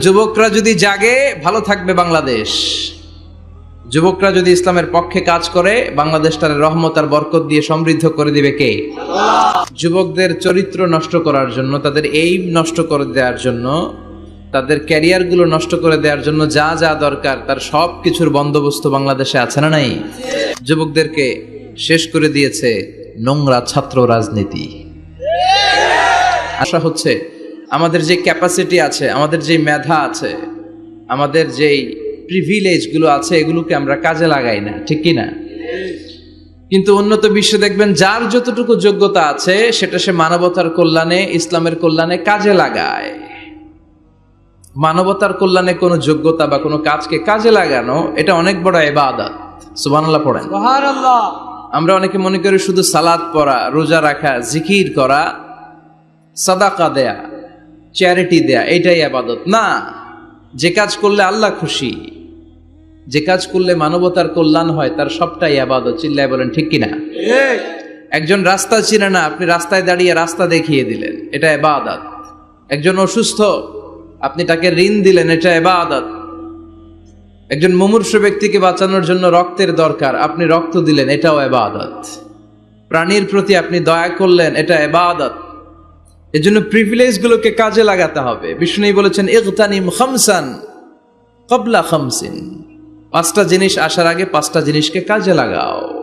যুবকরা যদি জাগে, ভালো থাকবে বাংলাদেশ। যুবকরা যদি ইসলামের পক্ষে কাজ করে, বাংলাদেশটার রহমত আর বরকত দিয়ে সমৃদ্ধ করে দিবে কে? যুবকদের চরিত্র নষ্ট করার জন্য, তাদের এই নষ্ট করে দেওয়ার জন্য, তাদের ক্যারিয়ারগুলো নষ্ট করে দেওয়ার জন্য যা যা দরকার, তার সব কিছুর বন্দোবস্ত বাংলাদেশে আছে না নাই? যুবকদেরকে শেষ করে দিয়েছে নোংরা ছাত্র রাজনীতি। আশা হচ্ছে আমাদের যে ক্যাপাসিটি আছে আমাদের যে মেধা আছে আমাদের যেই প্রিভিলেজগুলো আছে এগুলোকে আমরা কাজে লাগাই না ঠিক কি না? কিন্তু উন্নত বিশ্বে দেখবেন যার যতটুকু যোগ্যতা আছে সেটা সে মানবতার কল্যাণে ইসলামের কল্যাণে কাজে লাগায়। মানবতার কল্যাণে কোনো যোগ্যতা বা কোনো কাজকে কাজে লাগানো এটা অনেক বড় এবাদত সুবহানাল্লাহ পড়েন। আমরা অনেকে মনে করি শুধু সালাদ পড়া রোজা রাখা জিকির করা সাদাকা দেয়া। চ্যারিটি দেয়া এটাই আবাদত। না যে কাজ করলে আল্লাহ খুশি যে কাজ করলে মানবতার কল্যাণ হয় তার সবটাই আবাদত। চিল্লায় বলেন ঠিক কিনা? একজন রাস্তা চিনে না আপনি রাস্তায় দাঁড়িয়ে রাস্তা দেখিয়ে দিলেন এটা এবাদত একজন অসুস্থ আপনি তাকে ঋণ দিলেন এটা এবাদত একজন মুমূর্ষ ব্যক্তিকে বাঁচানোর জন্য রক্তের দরকার আপনি রক্ত দিলেন এটাও এবাদত প্রাণীর প্রতি আপনি দয়া করলেন এটা এবাদত এর জন্য প্রিভিলেজ গুলোকে কাজে লাগাতে হবে। বিষ্ণু বলেছেন ইগতানিম খামসান কবলা খামসিন। পাঁচটা জিনিস আসার আগে পাঁচটা জিনিসকে কাজে লাগাও।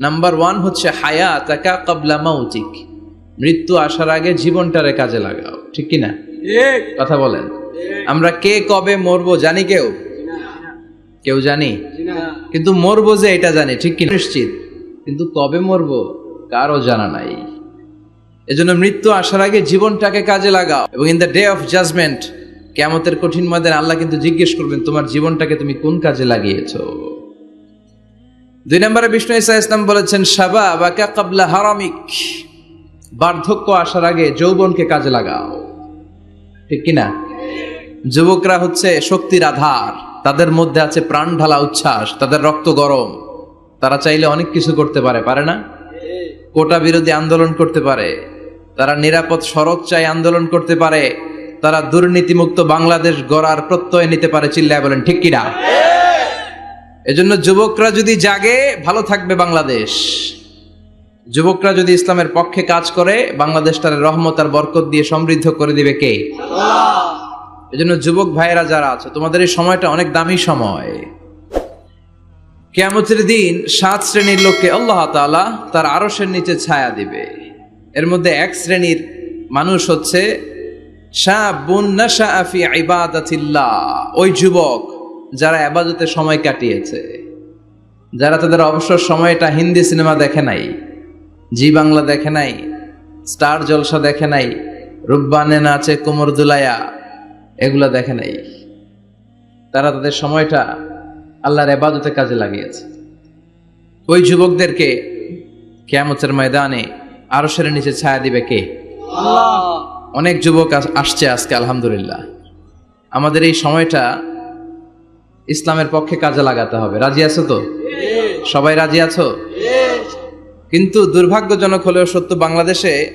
নাম্বার ওয়ান হচ্ছে হায়া তাকা কবলা মাউতিক। মৃত্যু আসার আগে জীবনটারে কাজে লাগাও। ঠিক কি না? কথা বলেন। আমরা কে কবে মরবো জানি কেউ? কেউ জানি? কিন্তু মরবো যে এটা জানি ঠিক কি নিশ্চিত। কিন্তু কবে মরবো? কারও জানা নাই। এজন্য মৃত্যু আসার আগে জীবনটাকে কাজে লাগাও এবং in the day of judgement কেমতের কঠিন ময়দানে আল্লাহ কিন্তু জিজ্ঞেস করবেন, তোমার জীবনটাকে তুমি কোন কাজে লাগিয়েছো? দুই নম্বরে বিষ্ণু ইসা ইসলাম বলেছেন, সাবা বাকা কাবলা হারামিক, বার্ধক্য আসার আগে যৌবনকে কাজে লাগাও। ঠিক কিনা? যুবকরা হচ্ছে শক্তির আধার, তাদের মধ্যে আছে প্রাণ ঢালা উচ্ছ্বাস, তাদের রক্ত গরম, তারা চাইলে অনেক কিছু করতে পারে পারে না? কোটা বিরোধী আন্দোলন করতে পারে। তারা নিরাপদ সড়ক চাই আন্দোলন করতে পারে, তারা দুর্নীতিমুক্ত বাংলাদেশ গড়ার প্রত্যয় নিতে পারে চিল্লায় বলেন, ঠিক কিনা? এজন্য যুবকরা যদি জাগে, ভালো থাকবে বাংলাদেশ। যুবকরা যদি ইসলামের পক্ষে কাজ করে, বাংলাদেশটার রহমত আর বরকত দিয়ে সমৃদ্ধ করে দিবে কে? এজন্য যুবক ভাইয়েরা যারা আছে, তোমাদের এই সময়টা অনেক দামি সময়। কেয়ামতের দিন সাত শ্রেণির লোককে আল্লাহ তাআলা তার আরশের নিচে ছায়া দিবে। এর মধ্যে এক শ্রেণির মানুষ হচ্ছে ওই যুবক যারা আবাদতে সময় কাটিয়েছে। যারা তাদের অবসর সময়টা হিন্দি সিনেমা দেখে নাই, জি বাংলা দেখে নাই, স্টার জলসা দেখে নাই রূপবানে নাচে কোমর দুলাইয়া এগুলা দেখে নাই। তারা তাদের সময়টা আল্লাহর এবাদতে কাজে লাগিয়েছে। ওই যুবকদেরকে কেয়ামতের ময়দানে আরশের নিচে ছায়া দিবে কে? অনেক যুবক আসছে আজকে আলহামদুলিল্লাহ। আমাদের এই সময়টা ইসলামের পক্ষে কাজে লাগাতে হবে। রাজি আছো তো? সবাই রাজি আছো? কিন্তু দুর্ভাগ্যজনক হলেও সত্য বাংলাদেশে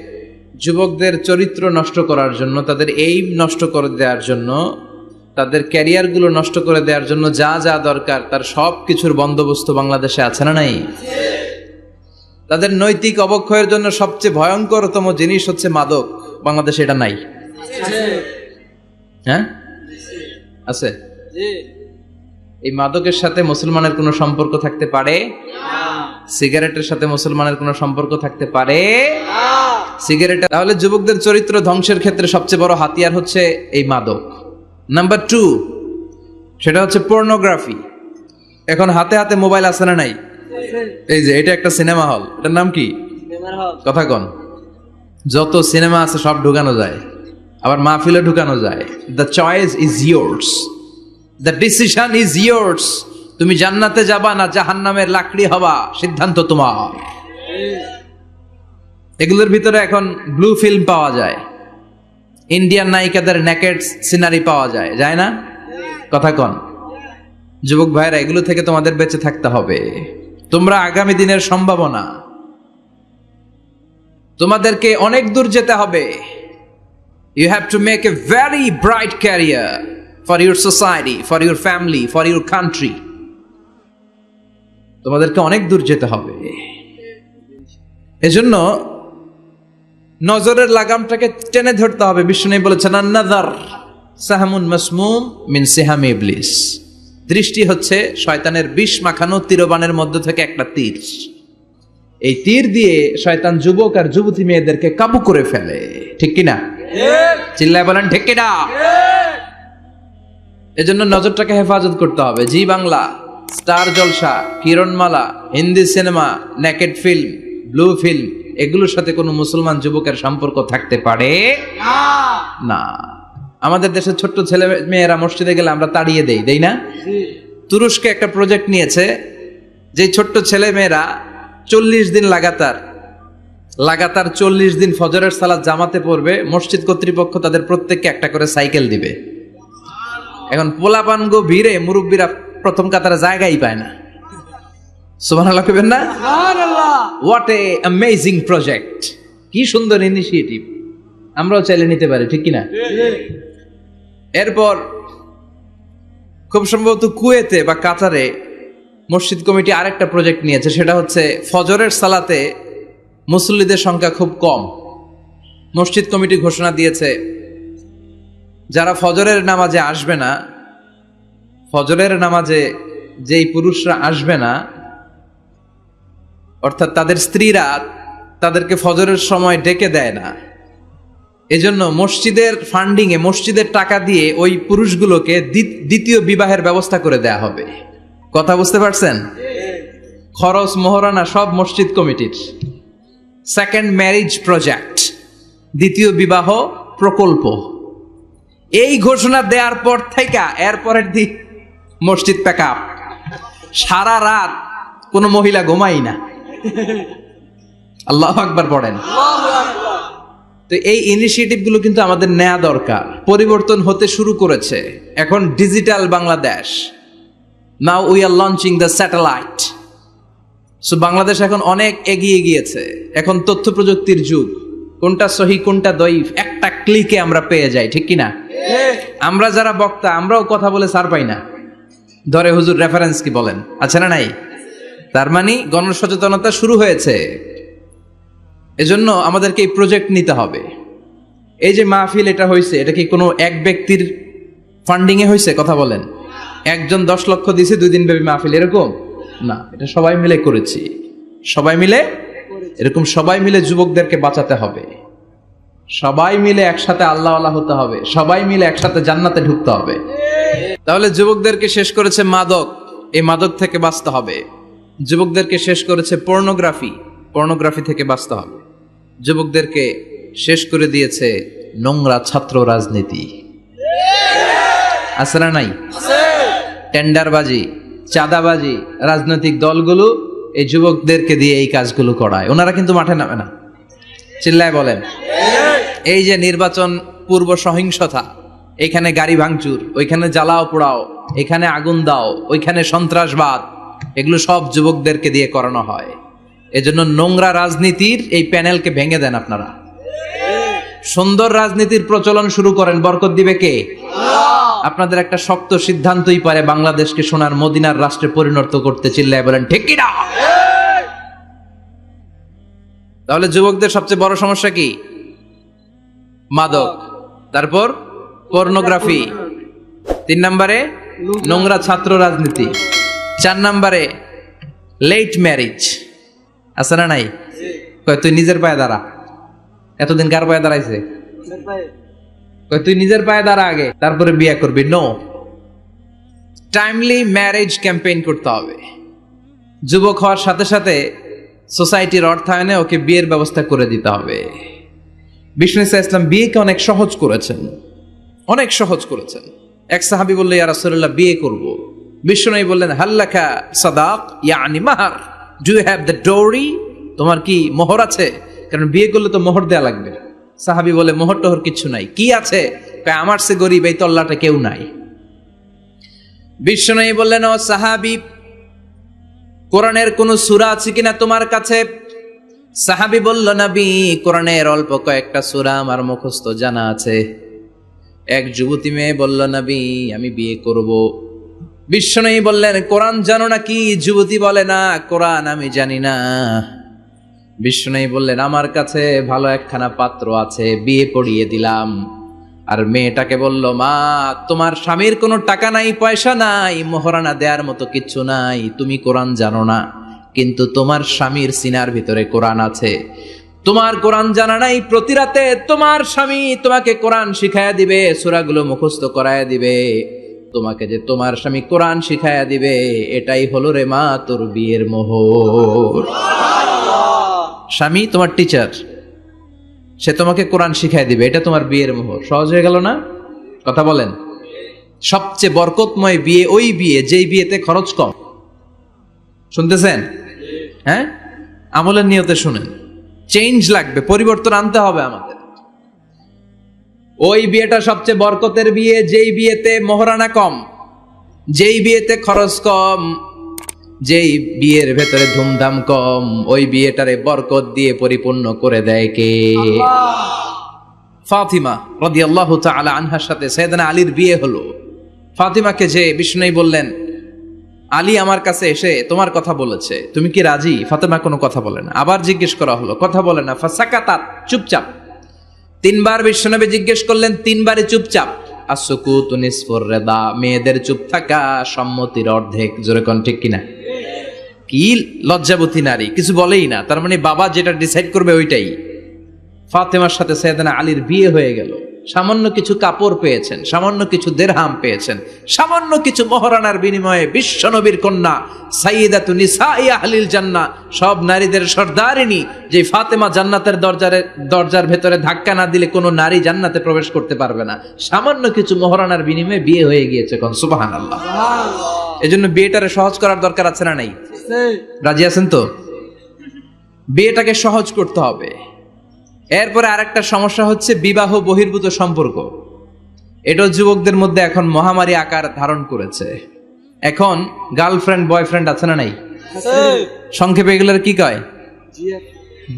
যুবকদের চরিত্র নষ্ট করার জন্য তাদের এই নষ্ট করে দেওয়ার জন্য তাদের ক্যারিয়ারগুলো নষ্ট করে দেওয়ার জন্য যা যা দরকার তার সব কিছুর বন্দোবস্ত বাংলাদেশে আছে না নাই? তাদের নৈতিক অবক্ষয়ের জন্য সবচেয়ে ভয়ঙ্করতম জিনিস হচ্ছে মাদক। বাংলাদেশে এটা নাই। হ্যাঁ? আছে? এই মাদকের সাথে মুসলমানের কোনো সম্পর্ক থাকতে পারে? সিগারেটের সাথে মুসলমানের কোনো সম্পর্ক থাকতে পারে? সিগারেট তাহলে যুবকদের চরিত্র ধ্বংসের ক্ষেত্রে সবচেয়ে বড় হাতিয়ার হচ্ছে এই মাদক। নাম্বার টু, সেটা হচ্ছে পর্নোগ্রাফি এখন হাতে হাতে মোবাইল আছে না নাই? এই যে এটা একটা সিনেমা হল এটার নাম কি? কথা কন। যত সিনেমা আছে সব ঢুকানো যায়। আবার মাহফিলে ঢুকানো যায়। The choice is yours the decision is yours তুমি জান্নাতে যাবা না জাহান্নামের লাকড়ি হবা সিদ্ধান্ত তোমার। এগুলোর ভিতরে এখন ব্লু ফিল্ম পাওয়া যায়। ইন্ডিয়ান নায়িকাদের নেকেট সিনারি পাওয়া যায়। যায় না? কথা কন। যুবক ভাইরা এগুলো থেকে তোমাদের বেঁচে থাকতে হবে। তোমরা আগামী দিনের সম্ভাবনা। তোমাদেরকে অনেক দূর যেতে হবে। You have to make a very bright career for your society for your family for your country তোমাদেরকে অনেক দূর যেতে হবে। এজন্য নজরের লাগামটাকে টেনে ধরতে হবে। বিষ্ণু বলেছেন আন্নাদার সাহামুন মাসমুম মিন সিহাম ইবলিস। দৃষ্টি হচ্ছে শয়তানের বিষ মাখানো তীরবানের মধ্য থেকে একটা তীর। এই তীর দিয়ে শয়তান যুবক আর যুবতী মেয়েদেরকে কাবু করে ফেলে। ঠিক কিনা? চিল্লায় বলেন ঠিক কিনা? এজন্য নজরটাকে হেফাজত করতে হবে। Zee Bangla star Jalsha Kiranmala Hindi cinema naked film blue film এগুলোর সাথে কোনো মুসলমান যুবকের সম্পর্ক থাকতে পারে? না। আমাদের দেশের ছোট্ট ছেলে মেয়েরা মসজিদে গেলে আমরা তাড়িয়ে দেই দেই না? তুরস্কে একটা প্রজেক্ট নিয়েছে যে ছোট্ট ছেলে মেয়েরা চল্লিশ দিন লাগাতার লাগাতার চল্লিশ দিন ফজরের সালাদ জামাতে পড়বে মসজিদ কর্তৃপক্ষ তাদের প্রত্যেককে একটা করে সাইকেল দিবে। এখন পোলাপানগো ভিড়ে মুরব্বীরা প্রথম কাতারে জায়গাই পায় না। না? হোয়াট এ অ্যামেজিং প্রজেক্ট কি সুন্দর ইনিশিয়েটিভ আমরাও চাইলে নিতে পারি ঠিক কিনা? এরপর খুব সম্ভবত কুয়েতে বা কাতারে মসজিদ কমিটি আরেকটা প্রজেক্ট নিয়েছে, সেটা হচ্ছে ফজরের সালাতে মুসল্লিদের সংখ্যা খুব কম। মসজিদ কমিটি ঘোষণা দিয়েছে, যারা ফজরের নামাজে আসবে না, ফজরের নামাজে যেই পুরুষরা আসবে না, অর্থাৎ তাদের স্ত্রীরা তাদেরকে ফজরের সময় ডেকে দেয় না। এজন্য মসজিদের ফান্ডিং এ, মসজিদের টাকা দিয়ে ওই পুরুষগুলোকে দ্বি- দ্বিতীয় বিবাহের ব্যবস্থা করে দেয়া হবে। কথা বুঝতে পারছেন? খরচ, মোহরানা সব মসজিদ কমিটির। সেকেন্ড ম্যারেজ প্রজেক্ট দ্বিতীয় বিবাহ প্রকল্প। এই ঘোষণা দেওয়ার পর থেকে, এরপরের দিক মসজিদ প্যাক সারা রাত কোনো মহিলা ঘুমাই না। আল্লাহ আকবার পড়েন। তো এই ইনিশিয়েটিভগুলো কিন্তু আমাদের নেওয়া দরকার। পরিবর্তন হতে শুরু করেছে। এখন digital Bangladesh. Now we are launching the satellite so Bangladesh এখন অনেক এগিয়ে গিয়েছে। এখন তথ্য প্রযুক্তির যুগ। কোনটা সহি, কোনটা দইফ একটা ক্লিকে আমরা পেয়ে যাই, ঠিক কিনা? আমরা যারা বক্তা, আমরাও কথা বলে সার পাই না। ধরে হুজুর রেফারেন্স কি বলেন? আছে না নাই? তার মানে গণসচেতনতা শুরু হয়েছে। এজন্য আমাদেরকে এই প্রজেক্ট নিতে হবে। এই যে মাহফিল এটা হয়েছে এটা কি কোনো এক ব্যক্তির ফান্ডিং এ হয়েছে কথা বলেন। একজন দশ লক্ষ দিয়েছে দুই দিন ব্যাপী মাহফিল, এরকম? না, এটা সবাই মিলে করেছি। সবাই মিলে? এরকম সবাই মিলে যুবকদেরকে বাঁচাতে হবে। সবাই মিলে একসাথে আল্লাহ আল্লাহ হতে হবে। সবাই মিলে একসাথে জান্নাতে ঢুকতে হবে। তাহলে যুবকদেরকে শেষ করেছে মাদক। এই মাদক থেকে বাঁচতে হবে। যুবকদেরকে শেষ করেছে পর্নোগ্রাফি পর্নোগ্রাফি থেকে বাঁচতে হবে। যুবকদেরকে শেষ করে দিয়েছে নোংরা ছাত্র রাজনীতি। না নাই? টেন্ডারবাজি, চাঁদাবাজি রাজনৈতিক দলগুলো এই যুবকদেরকে দিয়ে এই কাজগুলো করায়। ওনারা কিন্তু মাঠে নামে না। চিল্লায় বলেন, এই যে নির্বাচন পূর্ব সহিংসতা, এখানে গাড়ি ভাঙচুর, ওইখানে জ্বালাও পোড়াও, এখানে আগুন দাও, ওইখানে সন্ত্রাসবাদ, এগুলো সব যুবকদেরকে দিয়ে করানো হয়। এজন্য নোংরা রাজনীতির এই প্যানেলকে ভেঙে দেন আপনারা। সুন্দর রাজনীতির প্রচলন শুরু করেন, বরকত দিবে কে? আপনাদের একটা শক্ত সিদ্ধান্তই পারে বাংলাদেশকে সোনার মদিনার রাষ্ট্রে পরিণত করতে, চিল্লায় বলেন, ঠিক কিনা? তাহলে যুবকদের সবচেয়ে বড় সমস্যা কি? মাদক। তারপর পর্নোগ্রাফি। তিন নম্বরে নোংরা ছাত্র রাজনীতি। চার নম্বরে লেট ম্যারেজ। আছে না নাই? কয় তুই নিজের পায়ে দাঁড়া। এতদিন কার পায়ে দাঁড়াইছে? কয় তুই নিজের পায়ে দাঁড়া আগে তারপরে বিয়ে করবি। নো টাইমলি ম্যারেজ ক্যাম্পেইন করতে হবে। যুবক হওয়ার সাথে সাথে সোসাইটির অর্থায়নে ওকে বিয়ের ব্যবস্থা করে দিতে হবে। বিষ্ণু ইসা ইসলাম বিয়েকে অনেক সহজ করেছেন। অনেক সহজ করেছেন। এক সাহাবি বললে ইয়া রাসূলুল্লাহ বিয়ে করব। বিষ্ণু বললেন হাল্লাখা সাদাক ইয়ানি মাহার। ডু হ্যাভ দ্য ডোরি তোমার কি মোহর আছে? কারণ বিয়ে করলে তো মোহর দেয়া লাগবে। সাহাবি বলে, মোহর টোহর কিছু নাই। কি আছে? আমার সে গরিব, এই তল্লাটা কেউ নাই। বিষ্ণু বললেন, ও সাহাবি, কোরআনের কোন সূরা আছে কিনা তোমার কাছে? সাহাবি বলল, নবী, কোরআনের অল্প কয়েকটা সুরা আমার মুখস্থ জানা আছে। এক যুবতী মেয়ে বলল, নবী, আমি বিয়ে করব। বিশ্বনয়ী বললেন, কোরআন জানো না কি? যুবতী বলে, না, কোরআন আমি জানি না। বিশ্বনয়ী বললেন, আমার কাছে ভালো একখানা পাত্র আছে, বিয়ে পড়িয়ে দিলাম। আর মেয়েটাকে বলল, মা, তোমার স্বামীর কোনো টাকা নাই, পয়সা নাই, মোহরানা দেওয়ার মতো কিচ্ছু নাই, তুমি কোরআন জানো না। কিন্তু তোমার স্বামীর সিনার ভিতরে কোরআন আছে। তোমার কোরআন জানা নাই, প্রতি রাতে তোমার স্বামী তোমাকে কোরআন শিখায়া দিবে, সুরাগুলো মুখস্থ করায়া দিবে। তোমাকে যে তোমার স্বামী কোরআন শিখায়া দিবে, এটাই হলো রে মা তোর বিয়ের মোহর। স্বামী, তোমার টিচার সে তোমাকে কোরআন শিখাই দিবে, এটা তোমার বিয়ের মোহর। সহজ হয়ে গেল না? কথা বলেন। সবচেয়ে বরকতময় বিয়ে, ওই বিয়ে, যেই বিয়েতে খরচ কম। শুনতেছেন? হ্যাঁ? আমলের নিয়তে শুনেন। চেঞ্জ লাগবে, পরিবর্তন আনতে হবে আমাদের। ওই বিয়েটা সবচেয়ে বরকতের বিয়ে, যেই বিয়েতে মহরানা কম, যেই বিয়েতে খরচ কম, যেই বিয়ের ভেতরে ধুমধাম কম, ওই বিয়েটারে বরকত দিয়ে পরিপূর্ণ করে দেয় কে? ফাতিমা রাদিয়াল্লাহু তাআলা আনহার সাথে সাইয়েদনা আলীর বিয়ে হলো। ফাতিমাকে যে বিষ্ণুই বললেন, আলী আমার কাছে এসে তোমার কথা বলেছে, তুমি কি রাজি? ফাতেমা কোনো কথা বলে না। আবার জিজ্ঞেস করা হলো, কথা বলে না? ফাসাকাতাত, চুপচাপ। তিনবার বিশ্বনবী জিজ্ঞেস করলেন, তিনবারই চুপচাপ। রেদা, মেয়েদের চুপ থাকা সম্মতির অর্ধেক। জোরে কোন ঠিক কিনা? কি লজ্জাবতী নারী, কিছু বলেই না। তার মানে বাবা যেটা ডিসাইড করবে ওইটাই। ফাতেমার সাথে সৈয়দানা আলীর বিয়ে হয়ে গেল। সামান্য কিছু কাপড় পেয়েছেন সামান্য কিছু দেরহাম পেয়েছেন সামান্য কিছু মহারানার বিনিময়ে বিশ্বনবীর কন্যা সাইয়েদাতু নিসাই আহলিল জান্না সব নারীদের সর্দারিনী যে ফাতেমা জান্নাতের দরজারে দরজার ভেতরে ধাক্কা না দিলে কোনো নারী জান্নাতে প্রবেশ করতে পারবে না। সামান্য কিছু মহারানার বিনিময়ে বিয়ে হয়ে গিয়েছে কোন সুবহানাল্লাহ। এজন্য বিয়েটারে সহজ করার দরকার আছে না নাই? রাজি আছেন তো? বিয়েটাকে সহজ করতে হবে। এরপরে আরেকটা সমস্যা হচ্ছে বিবাহ বহির্ভূত সম্পর্ক। এটাও যুবকদের মধ্যে এখন মহামারী আকার ধারণ করেছে। এখন গার্লফ্রেন্ড, বয়ফ্রেন্ড আছে না নাই? সংক্ষেপে এগুলোর কি কয়?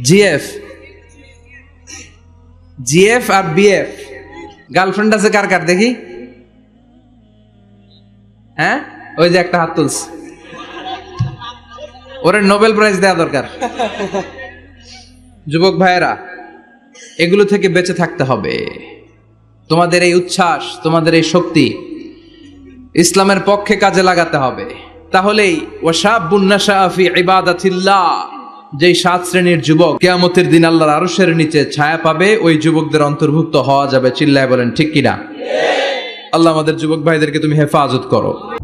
জিএফ। জিএফ আর বিএফ। গার্লফ্রেন্ড আছে কার কার? দেখি। হ্যাঁ? ওই যে একটা হাত তুলছে। ওরে নোবেল প্রাইজ দেওয়া দরকার। যুবক ভাইয়েরা এগুলো থেকে বেঁচে থাকতে হবে। তোমাদের এই উচ্ছ্বাস, তোমাদের এই শক্তি ইসলামের পক্ষে কাজে লাগাতে হবে। তাহলেই ওয়াশাবুন্নাশাফি ইবাদাতিল্লাহ, যেই সাত শ্রেণির যুবক কেয়ামতের দিন আল্লাহর আরশের নিচে ছায়া পাবে, ওই যুবকদের অন্তর্ভুক্ত হওয়া যাবে। চিল্লায় বলেন, ঠিক কিনা? আল্লাহ আমাদের যুবক ভাইদেরকে তুমি হেফাজত করো।